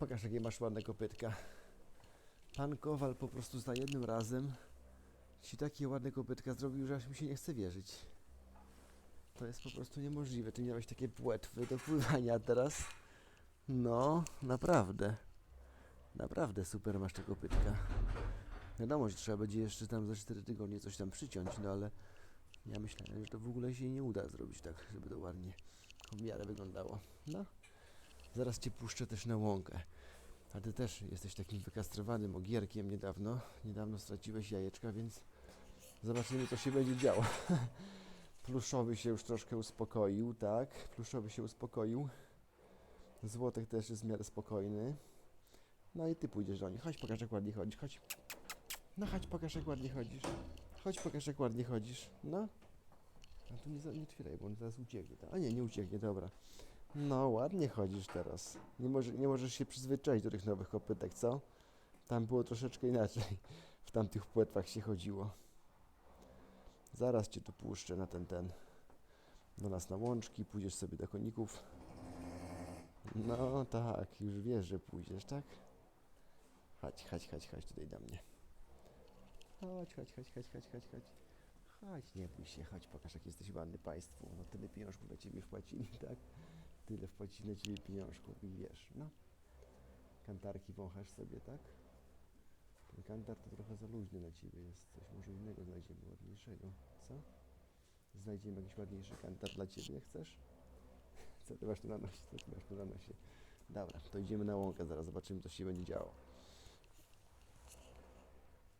Pokaż jakie masz ładne kopytka. Pan Kowal po prostu za jednym razem ci takie ładne kopytka zrobił, że aż mi się nie chce wierzyć. To jest po prostu niemożliwe. Ty miałeś takie płetwy do pływania teraz. No, naprawdę. Naprawdę super masz te kopytka. Wiadomo, że trzeba będzie jeszcze tam za 4 tygodnie coś tam przyciąć, no ale ja myślałem, że to w ogóle się nie uda zrobić tak, żeby to ładnie w miarę wyglądało. No, zaraz cię puszczę też na łąkę. A ty też jesteś takim wykastrowanym ogierkiem niedawno. Niedawno straciłeś jajeczka, więc zobaczymy, co się będzie działo. Pluszowy się już troszkę uspokoił, tak? Pluszowy się uspokoił. Złotek też jest w miarę spokojny. No i ty pójdziesz do nich. Chodź, pokaż jak ładnie chodzisz. Chodź. No chodź, pokaż jak ładnie chodzisz. Chodź, pokaż jak ładnie chodzisz. No. A tu nie, nie otwieraj, bo on zaraz ucieknie. A nie, nie ucieknie, dobra. No, ładnie chodzisz teraz. Nie, może, nie możesz się przyzwyczaić do tych nowych kopytek, co? Tam było troszeczkę inaczej. W tamtych płetwach się chodziło. Zaraz cię tu puszczę na ten, ten. Do nas na łączki, pójdziesz sobie do koników. No tak, już wiesz, że pójdziesz, tak? Chodź, chodź, chodź, chodź tutaj do mnie. Chodź, chodź, chodź, chodź, chodź, chodź, chodź. Chodź, nie bój się, chodź, pokaż jak jesteś ładny państwu. No tyle pieniążków dla ciebie wpłacili, tak? Tyle wpłacili dla ciebie pieniążków i wiesz, no. Kantarki wąchasz sobie, tak? Ten kantar to trochę za luźny na ciebie jest. Coś może innego znajdziemy ładniejszego, co? Znajdziemy jakiś ładniejszy kantar dla ciebie, chcesz? Co ty masz tu na nosie? Co ty masz tu na nosie? Dobra, to idziemy na łąkę, zaraz zobaczymy, co się będzie działo.